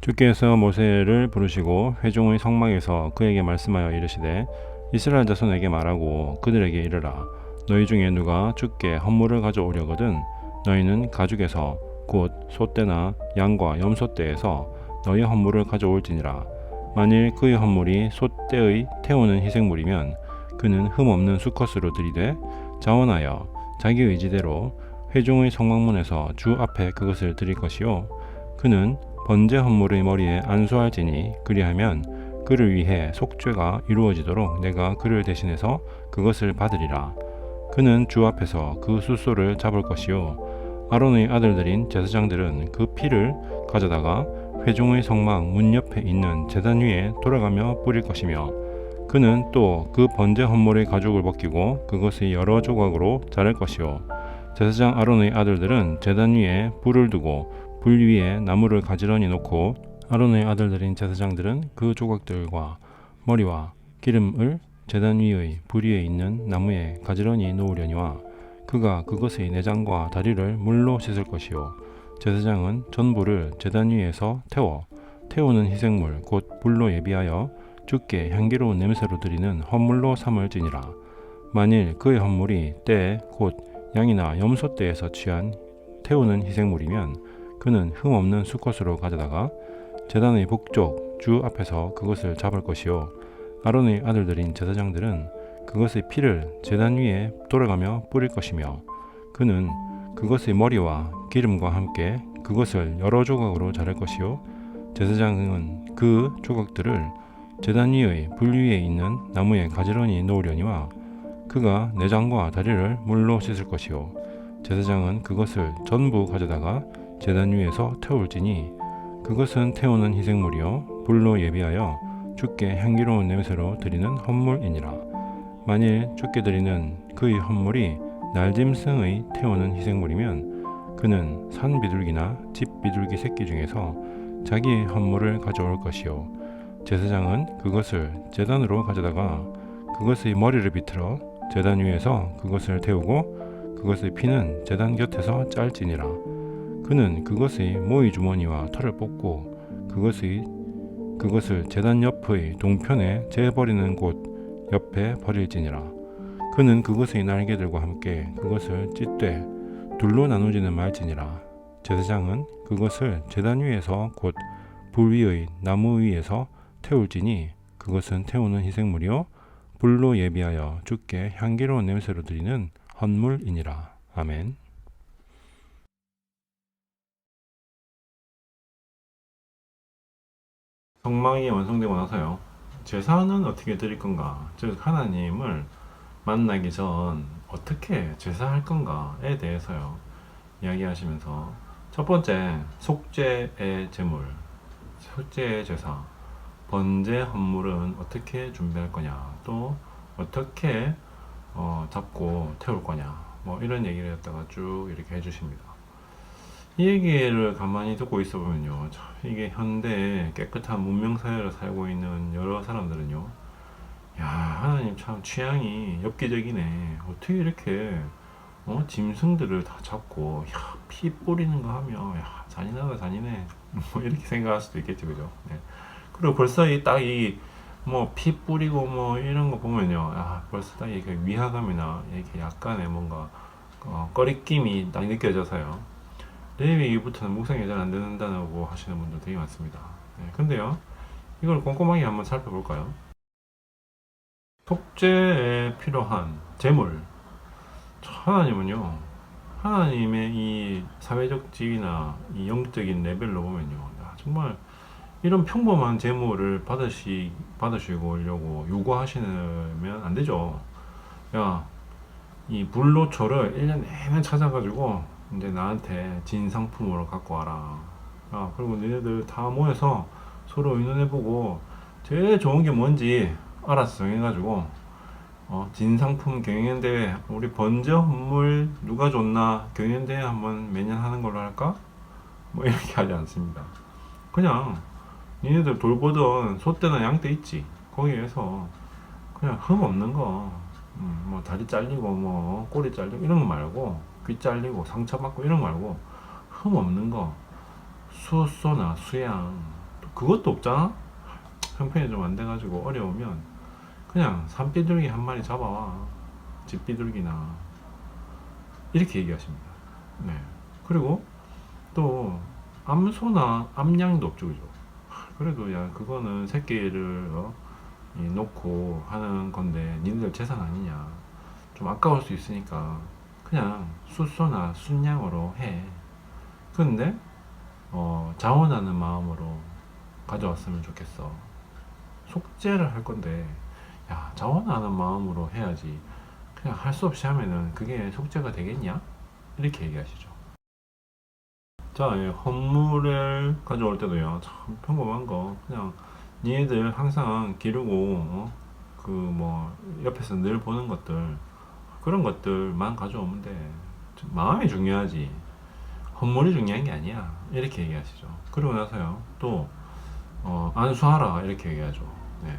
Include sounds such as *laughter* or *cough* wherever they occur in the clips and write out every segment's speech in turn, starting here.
주께서 모세를 부르시고 회중의 성막에서 그에게 말씀하여 이르시되 이스라엘 자손에게 말하고 그들에게 이르라. 너희 중에 누가 주께 헌물을 가져오려거든 너희는 가죽에서 곧 소떼나 양과 염소떼에서 너희 헌물을 가져올지니라. 만일 그의 헌물이 소떼의 태우는 희생물이면 그는 흠없는 수컷으로 들이되 자원하여 자기 의지대로 회중의 성막문에서 주 앞에 그것을 드릴 것이요. 그는 번제 헌물의 머리에 안수할지니 그리하면 그를 위해 속죄가 이루어지도록 내가 그를 대신해서 그것을 받으리라. 그는 주 앞에서 그 숫소를 잡을 것이요. 아론의 아들들인 제사장들은 그 피를 가져다가 회중의 성막 문 옆에 있는 제단 위에 돌아가며 뿌릴 것이며 그는 또 그 번제 헌물의 가죽을 벗기고 그것의 여러 조각으로 자를 것이요. 제사장 아론의 아들들은 제단 위에 불을 두고 불 위에 나무를 가지런히 놓고 아론의 아들들인 제사장들은 그 조각들과 머리와 기름을 제단 위의 불 위에 있는 나무에 가지런히 놓으려니와 그가 그것의 내장과 다리를 물로 씻을 것이요. 제사장은 전부를 제단 위에서 태워 태우는 희생물 곧 불로 예비하여 주께 향기로운 냄새로 드리는 헌물로 삼을지니라. 만일 그의 헌물이 때 곧 양이나 염소 떼에서 취한 태우는 희생물이면 그는 흠없는 수컷으로 가져다가 제단의 북쪽 주 앞에서 그것을 잡을 것이요. 아론의 아들들인 제사장들은 그것의 피를 제단 위에 돌아가며 뿌릴 것이며 그는 그것의 머리와 기름과 함께 그것을 여러 조각으로 자를 것이요. 제사장은 그 조각들을 제단 위의 불 위에 있는 나무에 가지런히 놓으려니와 그가 내장과 다리를 물로 씻을 것이요. 제사장은 그것을 전부 가져다가 제단 위에서 태울지니 그것은 태우는 희생물이요 불로 예비하여 주께 향기로운 냄새로 드리는 헌물이니라. 만일 주께 드리는 그의 헌물이 날짐승의 태우는 희생물이면 그는 산 비둘기나 집 비둘기 새끼 중에서 자기의 헌물을 가져올 것이요. 제사장은 그것을 제단으로 가져다가 그것의 머리를 비틀어 제단 위에서 그것을 태우고 그것의 피는 제단 곁에서 짤지니라 그는 그것의 모이 주머니와 털을 뽑고 그것의 그것을 제단 옆의 동편에 재버리는 곳 옆에 버릴지니라. 그는 그것의 날개들과 함께 그것을 찢되 둘로 나누지는 말지니라. 제사장은 그것을 제단 위에서 곧 불 위의 나무 위에서 태울지니 그것은 태우는 희생물이요 불로 예비하여 주께 향기로운 냄새로 드리는 헌물이니라. 아멘. 성막이 완성되고 나서요. 제사는 어떻게 드릴 건가? 즉 하나님을 만나기 전 어떻게 제사할 건가에 대해서요. 이야기하시면서 첫 번째 속죄의 제물, 속죄의 제사, 번제 헌물은 어떻게 준비할 거냐, 또 어떻게 어, 잡고 태울 거냐, 뭐 이런 얘기를 했다가 쭉 이렇게 해주십니다. 이 얘기를 가만히 듣고 있어 보면요. 참 이게 현대 깨끗한 문명 사회를 살고 있는 여러 사람들은요. 야, 하나님 참 취향이 엽기적이네. 어떻게 이렇게 어? 짐승들을 다 잡고 야, 피 뿌리는 거 하면 야, 잔인하다 잔인해. *laughs* 뭐 이렇게 생각할 수도 있겠죠. 그죠? 네. 그리고 벌써 이딱이 뭐피 뿌리고 뭐 이런 거 보면요. 아, 벌써 딱 이게 위화감이나 이렇게 약간의 뭔가 어, 꺼리낌이 딱 느껴져서요. 레위기부터는 묵상이 잘안 된다고 하시는 분들 되게 많습니다. 네, 근데요, 이걸 꼼꼼하게 한번 살펴볼까요? 속죄에 필요한 재물. 하나님은요, 하나님의 이 사회적 지위나 이 영적인 레벨로 보면요, 야, 정말 이런 평범한 재물을 받으시, 받으시려고 요구하시면 안 되죠. 야, 이 불로초를 1년 내내 찾아가지고 이제 나한테 진 상품으로 갖고 와라. 아, 그리고 너네들 다 모여서 서로 의논해보고 제일 좋은 게 뭔지 알아서 정해가지고 어, 진상품 경연대회 우리 번제 헌물 누가 좋나 경연대회 한번 매년 하는 걸로 할까? 뭐 이렇게 하지 않습니다. 그냥 니네들 돌보던 소떼나 양떼 있지 거기에서 그냥 흠 없는 거, 음, 뭐 다리 잘리고 뭐 꼬리 잘리고 이런 거 말고 귀 잘리고 상처받고 이런 거 말고 흠 없는 거 수소나 수양 그것도 없잖아? 형편이 좀 안 돼가지고 어려우면 그냥 산비둘기 한 마리 잡아와. 집비둘기나. 이렇게 얘기하십니다. 네. 그리고 또 암소나 암양도 없죠, 그죠? 그래도 야 그거는 새끼를 어, 이 놓고 하는 건데 니네들 재산 아니냐? 좀 아까울 수 있으니까 그냥 숫소나 순양으로 해. 근데 어, 자원하는 마음으로 가져왔으면 좋겠어. 속죄를 할 건데 야 자원하는 마음으로 해야지. 그냥 할 수 없이 하면은 그게 속죄가 되겠냐? 이렇게 얘기하시죠. 자, 예, 헌물을 가져올 때도요. 참 평범한 거 그냥 니네들 항상 기르고 그뭐 옆에서 늘 보는 것들 그런 것들만 가져오면 돼. 좀 마음이 중요하지. 헌물이 중요한 게 아니야. 이렇게 얘기하시죠. 그러고 나서요. 또 어, 안수하라 이렇게 얘기하죠. 네.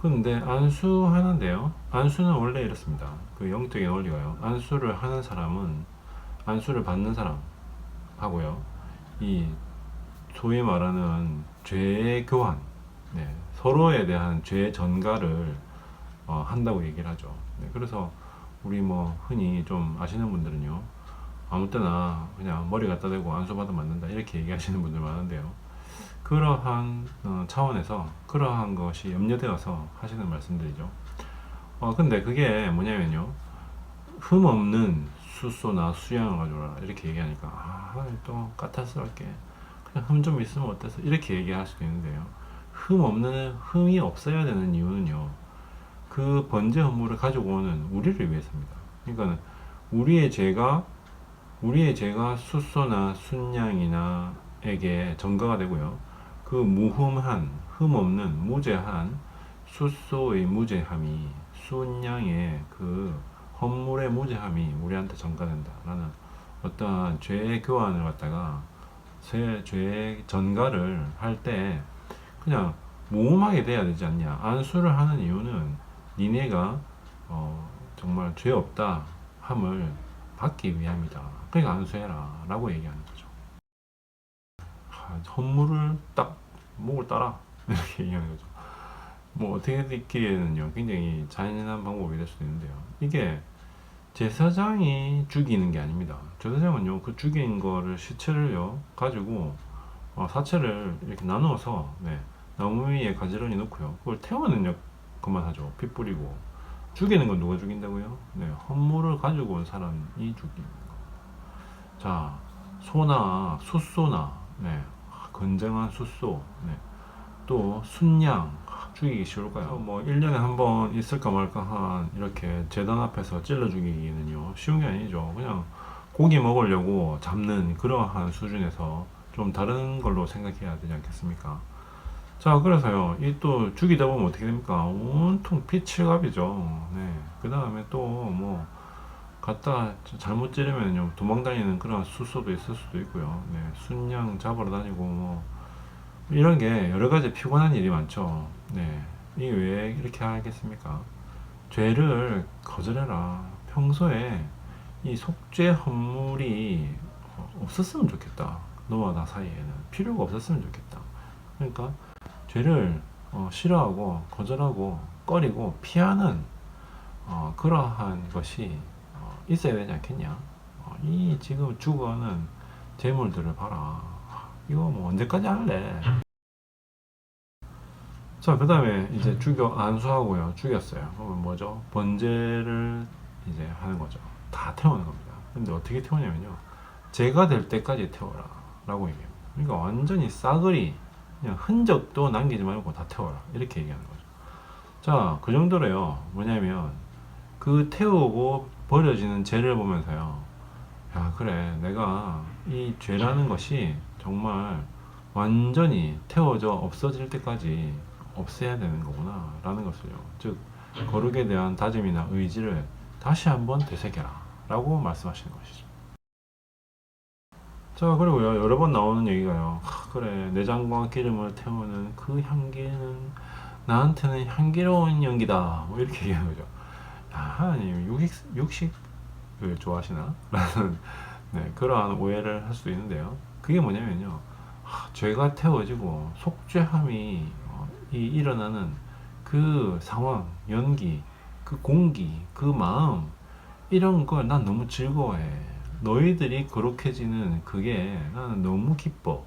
근데 안수하는데요. 안수는 원래 이렇습니다. 그 영적인 원리가요. 안수를 하는 사람은 안수를 받는 사람 하고요. 이 소위 말하는 죄의 교환, 네, 서로에 대한 죄 전가를 어, 한다고 얘기를 하죠. 네, 그래서 우리 뭐 흔히 좀 아시는 분들은요, 아무 때나 그냥 머리 갖다 대고 안수 받아 맞는다 이렇게 얘기하시는 분들 많은데요. 그러한 어, 차원에서 그러한 것이 염려되어서 하시는 말씀들이죠. 어, 근데 그게 뭐냐면요. 흠 없는 숫소나 수양을 가져오라 이렇게 얘기하니까 아, 또 까탈스럽게 그냥 흠 좀 있으면 어때서 이렇게 얘기할 수도 있는데요. 흠 없는 흠이 없어야 되는 이유는요. 그 번제 헌물을 가지고 오는 우리를 위해서입니다. 그러니까 우리의 죄가 우리의 죄가 숫소나 순양이나에게 전가가 되고요. 그 무흠한 흠 없는 무죄한 숫소의 무죄함이 순양의 그 헌물의 무죄함이 우리한테 전가된다라는 어떠한 죄의 교환을 갖다가 제 죄의 전가를 할 때 그냥 모험하게 돼야 되지 않냐 안수를 하는 이유는 니네가 어, 정말 죄 없다 함을 받기 위함이다. 그러니까 안수해라 라고 얘기하는 거죠. 아, 헌물을 딱 목을 따라 *laughs* 이렇게 얘기하는 거죠. 뭐 어떻게 듣기에는요 굉장히 잔인한 방법이 될 수도 있는데요. 이게 제사장이 죽이는 게 아닙니다. 제사장은요 그 죽인 거를 시체를요 가지고 어, 사체를 이렇게 나누어서 네, 나무 위에 가지런히 놓고요. 그걸 태우는 역 그만 하죠 피 뿌리고 죽이는 건 누가 죽인다고요? 네, 헌물을 가지고 온 사람이 죽이는 거. 자, 소나 숫소나 네, 건장한 숫소, 네, 또 순양 죽이기 쉬울까요? 뭐 1년에 한 번 있을까 말까 한 이렇게 재단 앞에서 찔러 죽이기는요 쉬운 게 아니죠. 그냥 고기 먹으려고 잡는 그러한 수준에서 좀 다른 걸로 생각해야 되지 않겠습니까? 자, 그래서요, 이 또 죽이다 보면 어떻게 됩니까? 온통 피칠갑이죠. 네. 그 다음에 또 뭐, 갖다 잘못 찌르면요, 도망다니는 그런 수소도 있을 수도 있고요. 네. 순양 잡으러 다니고 뭐, 이런 게 여러 가지 피곤한 일이 많죠. 네. 이게 왜 이렇게 하겠습니까? 죄를 거절해라. 평소에 이 속죄 헌물이 없었으면 좋겠다. 너와 나 사이에는 필요가 없었으면 좋겠다. 그러니까 죄를 어, 싫어하고 거절하고 꺼리고 피하는 어, 그러한 것이 어, 있어야 되지 않겠냐? 어, 이 지금 죽어가는 재물들을 봐라. 이거 뭐 언제까지 할래? 자, 그 다음에 이제 죽여 안수하고요. 죽였어요. 그러면 뭐죠? 번제를 이제 하는 거죠. 다 태우는 겁니다. 근데 어떻게 태우냐면요. 제가 될 때까지 태워라. 라고 얘기합니다. 그러니까 완전히 싸그리 그냥 흔적도 남기지 말고 다 태워라. 이렇게 얘기하는 거죠. 자, 그 정도로요. 뭐냐면 그 태우고 버려지는 죄를 보면서요. 야, 그래. 내가 이 죄라는 것이 정말 완전히 태워져 없어질 때까지 없애야 되는 거구나. 라는 것을요. 즉, 거룩에 대한 다짐이나 의지를 다시 한번 되새겨라. 라고 말씀하시는 것이죠. 자, 그리고요, 여러 번 나오는 얘기가요. 하, 그래, 내장과 기름을 태우는 그 향기는 나한테는 향기로운 연기다. 뭐 이렇게 얘기하는 거죠. 야, 하나님, 육식, 육식을 좋아하시나? 라는, 네, 그러한 오해를 할 수도 있는데요. 그게 뭐냐면요. 하, 죄가 태워지고 속죄함이 어, 이 일어나는 그 상황, 연기, 그 공기, 그 마음 이런 걸 난 너무 즐거워해. 너희들이 거룩해지는 그게 나는 너무 기뻐.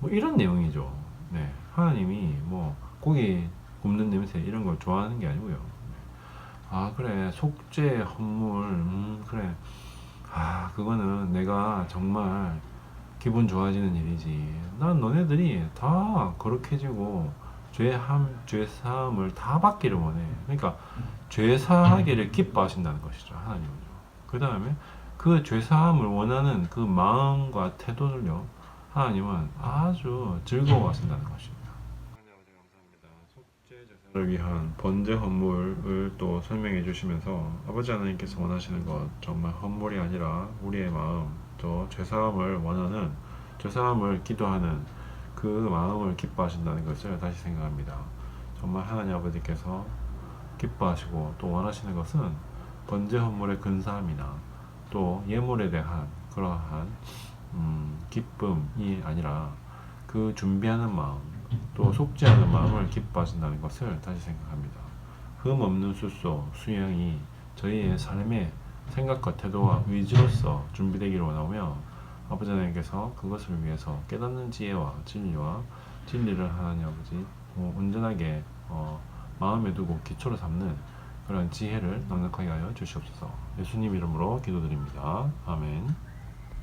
뭐 이런 내용이죠. 네, 하나님이 뭐 고기 굽는 냄새 이런 걸 좋아하는 게 아니고요. 아 그래 속죄 헌물 음 그래 아 그거는 내가 정말 기분 좋아지는 일이지. 난 너네들이 다 거룩해지고 죄함 죄 사함을 다 받기를 원해. 그러니까 죄 사하기를 기뻐하신다는 것이죠 하나님은요. 그 다음에 그 죄 사함을 원하는 그 마음과 태도를요 하나님은 아주 즐거워하신다는 것입니다. 를 위한 번제 헌물을 또 설명해 주시면서 아버지 하나님께서 원하시는 것 정말 헌물이 아니라 우리의 마음 또 죄사함을 원하는 죄사함을 기도하는 그 마음을 기뻐하신다는 것을 다시 생각합니다. 정말 하나님 아버지께서 기뻐하시고 또 원하시는 것은 번제 헌물의 근사함이나 또 예물에 대한 그러한 음, 기쁨이 아니라 그 준비하는 마음 또 속죄하는 마음을 기뻐하신다는 것을 다시 생각합니다. 흠 없는 숫소 수영이 저희의 삶의 생각과 태도와 의지로서 준비되기를 원하며 아버지 하나님께서 그것을 위해서 깨닫는 지혜와 진리와 진리를 하나님 아버지 어, 온전하게 어, 마음에 두고 기초로 삼는 그런 지혜를 넉넉하게 하여 주시옵소서. 예수님 이름으로 기도드립니다. 아멘.